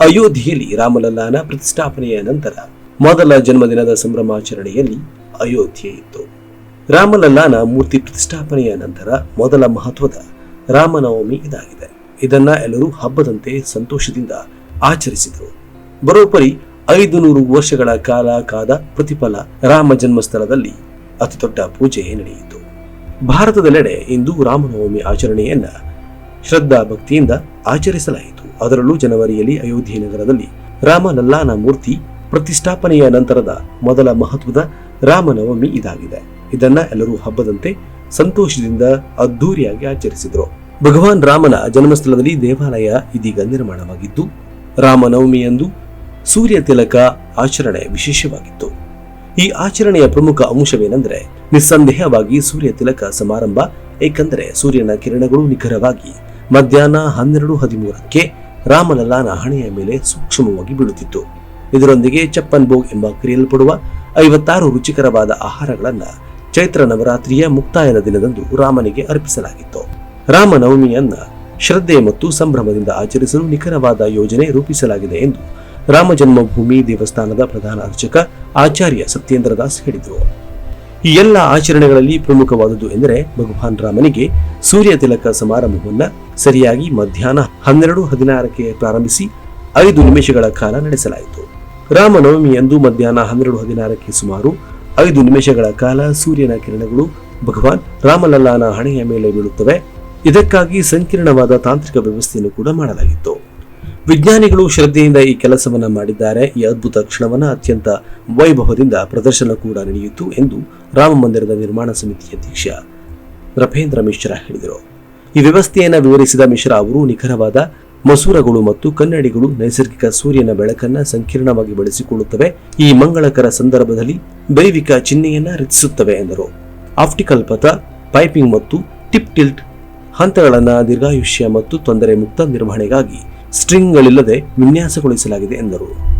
ಅಯೋಧ್ಯೆಯಲ್ಲಿ ರಾಮಲಲ್ಲಾನ ಪ್ರತಿಷ್ಠಾಪನೆಯ ನಂತರ ಮೊದಲ ಜನ್ಮದಿನದ ಸಂಭ್ರಮಾಚರಣೆಯಲ್ಲಿ ಅಯೋಧ್ಯೆ ಇತ್ತು. ರಾಮಲಲ್ಲಾನ ಮೂರ್ತಿ ಪ್ರತಿಷ್ಠಾಪನೆಯ ನಂತರ ಮೊದಲ ಮಹತ್ವದ ರಾಮನವಮಿ ಇದಾಗಿದೆ. ಇದನ್ನ ಎಲ್ಲರೂ ಹಬ್ಬದಂತೆ ಸಂತೋಷದಿಂದ ಆಚರಿಸಿದರು. ಬರೋಬ್ಬರಿ ಐದು ನೂರು ವರ್ಷಗಳ ಕಾಲ ಕಾದ ಪ್ರತಿಫಲ ರಾಮ ಜನ್ಮಸ್ಥಳದಲ್ಲಿ ಅತಿ ದೊಡ್ಡ ಪೂಜೆ ನಡೆಯಿತು. ಭಾರತದೆಲ್ಲೆಡೆ ಇಂದು ರಾಮನವಮಿ ಆಚರಣೆಯನ್ನ ಶ್ರದ್ಧಾ ಭಕ್ತಿಯಿಂದ ಆಚರಿಸಲಾಯಿತು. ಅದರಲ್ಲೂ ಜನವರಿಯಲ್ಲಿ ಅಯೋಧ್ಯೆ ನಗರದಲ್ಲಿ ರಾಮಲಲ್ಲಾನ ಮೂರ್ತಿ ಪ್ರತಿಷ್ಠಾಪನೆಯ ನಂತರದ ಮೊದಲ ಮಹತ್ವದ ರಾಮನವಮಿ ಇದಾಗಿದೆ. ಇದನ್ನ ಎಲ್ಲರೂ ಹಬ್ಬದಂತೆ ಸಂತೋಷದಿಂದ ಅದ್ದೂರಿಯಾಗಿ ಆಚರಿಸಿದರು. ಭಗವಾನ್ ರಾಮನ ಜನ್ಮಸ್ಥಳದಲ್ಲಿ ದೇವಾಲಯ ಇದೀಗ ನಿರ್ಮಾಣವಾಗಿದ್ದು, ರಾಮನವಮಿಯಂದು ಸೂರ್ಯ ತಿಲಕ ಆಚರಣೆ ವಿಶೇಷವಾಗಿತ್ತು. ಈ ಆಚರಣೆಯ ಪ್ರಮುಖ ಅಂಶವೇನೆಂದರೆ, ನಿಸ್ಸಂದೇಹವಾಗಿ ಸೂರ್ಯ ತಿಲಕ ಸಮಾರಂಭ, ಏಕೆಂದರೆ ಸೂರ್ಯನ ಕಿರಣಗಳು ನಿಖರವಾಗಿ ಮಧ್ಯಾಹ್ನ ಹನ್ನೆರಡು ಹದಿಮೂರಕ್ಕೆ ರಾಮಲಲ್ಲಾನ ಹಣೆಯ ಮೇಲೆ ಸೂಕ್ಷ್ಮವಾಗಿ ಬೀಳುತ್ತಿತ್ತು. ಇದರೊಂದಿಗೆ ಚಪ್ಪನ್ ಭೋಗ್ ಎಂಬ ಕರೆಯಲ್ಪಡುವ ಐವತ್ತಾರು ರುಚಿಕರವಾದ ಆಹಾರಗಳನ್ನು ಚೈತ್ರ ನವರಾತ್ರಿಯ ಮುಕ್ತಾಯದ ದಿನದಂದು ರಾಮನಿಗೆ ಅರ್ಪಿಸಲಾಗಿತ್ತು. ರಾಮನವಮಿಯನ್ನ ಶ್ರದ್ಧೆ ಮತ್ತು ಸಂಭ್ರಮದಿಂದ ಆಚರಿಸಲು ನಿಖರವಾದ ಯೋಜನೆ ರೂಪಿಸಲಾಗಿದೆ ಎಂದು ರಾಮ ಜನ್ಮಭೂಮಿ ದೇವಸ್ಥಾನದ ಪ್ರಧಾನ ಅರ್ಚಕ ಆಚಾರ್ಯ ಸತ್ಯೇಂದ್ರ ದಾಸ್ ಹೇಳಿದರು. ಈ ಎಲ್ಲ ಆಚರಣೆಗಳಲ್ಲಿ ಪ್ರಮುಖವಾದುದು ಎಂದರೆ ಭಗವಾನ್ ರಾಮನಿಗೆ ಸೂರ್ಯ ತಿಲಕ ಸಮಾರಂಭವನ್ನ ಸರಿಯಾಗಿ ಮಧ್ಯಾಹ್ನ ಹನ್ನೆರಡು ಹದಿನಾರಕ್ಕೆ ಪ್ರಾರಂಭಿಸಿ ಐದು ನಿಮಿಷಗಳ ಕಾಲ ನಡೆಸಲಾಯಿತು. ರಾಮನವಮಿಯಂದು ಮಧ್ಯಾಹ್ನ ಹನ್ನೆರಡು ಹದಿನಾರಕ್ಕೆ ಸುಮಾರು ಐದು ನಿಮಿಷಗಳ ಕಾಲ ಸೂರ್ಯನ ಕಿರಣಗಳು ಭಗವಾನ್ ರಾಮಲಲ್ಲಾನ ಹಣೆಯ ಮೇಲೆ ಬೀಳುತ್ತವೆ. ಇದಕ್ಕಾಗಿ ಸಂಕೀರ್ಣವಾದ ತಾಂತ್ರಿಕ ವ್ಯವಸ್ಥೆಯನ್ನು ಕೂಡ ಮಾಡಲಾಗಿತ್ತು. ವಿಜ್ಞಾನಿಗಳು ಶ್ರದ್ಧೆಯಿಂದ ಈ ಕೆಲಸವನ್ನು ಮಾಡಿದ್ದಾರೆ. ಈ ಅದ್ಭುತ ಕ್ಷಣವನ್ನ ಅತ್ಯಂತ ವೈಭವದಿಂದ ಪ್ರದರ್ಶನ ಕೂಡ ನಡೆಯಿತು ಎಂದು ರಾಮ ಮಂದಿರದ ನಿರ್ಮಾಣ ಸಮಿತಿ ಅಧ್ಯಕ್ಷ ರಫೇಂದ್ರ ಮಿಶ್ರಾ ಹೇಳಿದರು. ಈ ವ್ಯವಸ್ಥೆಯನ್ನು ವಿವರಿಸಿದ ಮಿಶ್ರಾ ಅವರು, ನಿಖರವಾದ ಮಸೂರಗಳು ಮತ್ತು ಕನ್ನಡಿಗಳು ನೈಸರ್ಗಿಕ ಸೂರ್ಯನ ಬೆಳಕನ್ನ ಸಂಕೀರ್ಣವಾಗಿ ಬಳಸಿಕೊಳ್ಳುತ್ತವೆ. ಈ ಮಂಗಳಕರ ಸಂದರ್ಭದಲ್ಲಿ ದೈವಿಕ ಚಿಹ್ನೆಯನ್ನ ರಚಿಸುತ್ತವೆ ಎಂದರು. ಆಪ್ಟಿಕಲ್ ಪಥ, ಪೈಪಿಂಗ್ ಮತ್ತು ಟಿಪ್ ಟಿಲ್ಟ್ ಹಂತಗಳನ್ನ ದೀರ್ಘಾಯುಷ್ಯ ಮತ್ತು ತೊಂದರೆ ಮುಕ್ತ ನಿರ್ವಹಣೆಗಾಗಿ ಸ್ಟ್ರಿಂಗ್ಗಳಿಲ್ಲದೆ ವಿನ್ಯಾಸಗೊಳಿಸಲಾಗಿದೆ ಎಂದರು.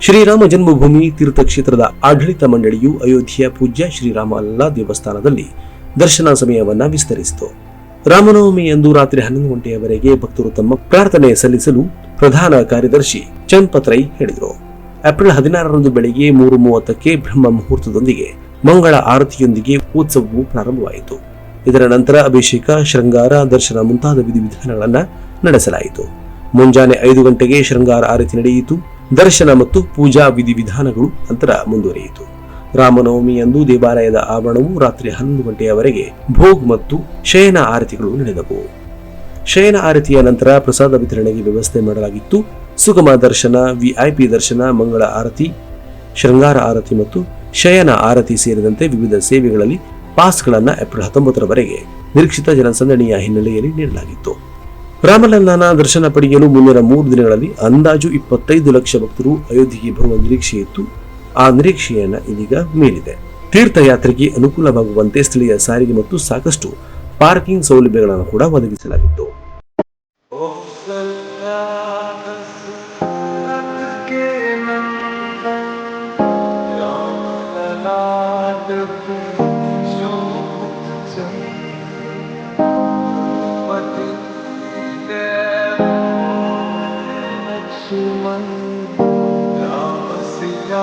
ಶ್ರೀರಾಮ ಜನ್ಮಭೂಮಿ ತೀರ್ಥಕ್ಷೇತ್ರದ ಆಡಳಿತ ಮಂಡಳಿಯು ಅಯೋಧ್ಯೆಯ ಪೂಜ್ಯ ಶ್ರೀರಾಮಲ್ಲಾ ದೇವಸ್ಥಾನದಲ್ಲಿ ದರ್ಶನ ಸಮಯವನ್ನು ವಿಸ್ತರಿಸಿತು. ರಾಮನವಮಿ ಎಂದು ರಾತ್ರಿ ಹನ್ನೊಂದು ಗಂಟೆಯವರೆಗೆ ಭಕ್ತರು ತಮ್ಮ ಪ್ರಾರ್ಥನೆ ಸಲ್ಲಿಸಲು ಪ್ರಧಾನ ಕಾರ್ಯದರ್ಶಿ ಚಂದ್ ಪತ್ರೈ ಹೇಳಿದರು. ಏಪ್ರಿಲ್ ಹದಿನಾರರಂದು ಬೆಳಿಗ್ಗೆ ಮೂರು ಮೂವತ್ತಕ್ಕೆ ಬ್ರಹ್ಮ ಮುಹೂರ್ತದೊಂದಿಗೆ ಮಂಗಳ ಆರತಿಯೊಂದಿಗೆ ಉತ್ಸವವು ಪ್ರಾರಂಭವಾಯಿತು. ಇದರ ನಂತರ ಅಭಿಷೇಕ, ಶೃಂಗಾರ, ದರ್ಶನ ಮುಂತಾದ ವಿಧಿವಿಧಾನಗಳನ್ನು ನಡೆಸಲಾಯಿತು. ಮುಂಜಾನೆ ಐದು ಗಂಟೆಗೆ ಶೃಂಗಾರ ಆರತಿ ನಡೆಯಿತು. ದರ್ಶನ ಮತ್ತು ಪೂಜಾ ವಿಧಿವಿಧಾನಗಳು ನಂತರ ಮುಂದುವರಿಯಿತು. ರಾಮನವಮಿಯಂದು ದೇವಾಲಯದ ಆವರಣವು ರಾತ್ರಿ ಹನ್ನೊಂದು ಗಂಟೆಯವರೆಗೆ ಭೋಗ್ ಮತ್ತು ಶಯನ ಆರತಿಗಳು ನಡೆದವು. ಶಯನ ಆರತಿಯ ನಂತರ ಪ್ರಸಾದ ವಿತರಣೆಗೆ ವ್ಯವಸ್ಥೆ ಮಾಡಲಾಗಿತ್ತು. ಸುಗಮ ದರ್ಶನ ವಿಐಪಿ ದರ್ಶನ, ಮಂಗಳ ಆರತಿ, ಶೃಂಗಾರ ಆರತಿ ಮತ್ತು ಶಯನ ಆರತಿ ಸೇರಿದಂತೆ ವಿವಿಧ ಸೇವೆಗಳಲ್ಲಿ ಪಾಸ್ಗಳನ್ನು ಏಪ್ರಿಲ್ ಹತ್ತೊಂಬತ್ತರವರೆಗೆ ನಿರೀಕ್ಷಿತ ಜನಸಂದಣಿಯ ಹಿನ್ನೆಲೆಯಲ್ಲಿ ನೀಡಲಾಗಿತ್ತು. ರಾಮಲಲ್ಲಾನ ದರ್ಶನ ಪಡೆಯಲು ಮುಂದಿನ ಮೂರು ದಿನಗಳಲ್ಲಿ ಅಂದಾಜು ಇಪ್ಪತ್ತೈದು ಲಕ್ಷ ಭಕ್ತರು ಅಯೋಧ್ಯೆಗೆ ಬರುವ ನಿರೀಕ್ಷೆ ಇತ್ತು. ಆ ನಿರೀಕ್ಷೆಯನ್ನ ಇದೀಗ ಮೀರಿದೆ ತೀರ್ಥಯಾತ್ರೆಗೆ ಅನುಕೂಲವಾಗುವಂತೆ ಸ್ಥಳೀಯ ಸಾರಿಗೆ ಮತ್ತು ಸಾಕಷ್ಟು ಪಾರ್ಕಿಂಗ್ ಸೌಲಭ್ಯಗಳನ್ನು ಕೂಡ ಒದಗಿಸಲಾಗಿತ್ತು.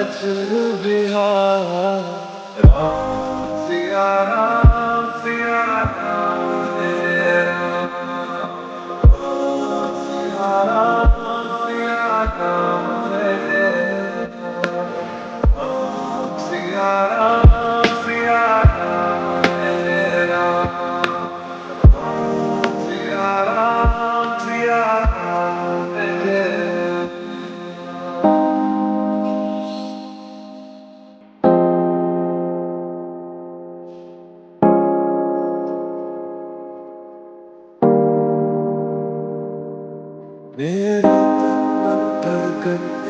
أتلو بها رأى good.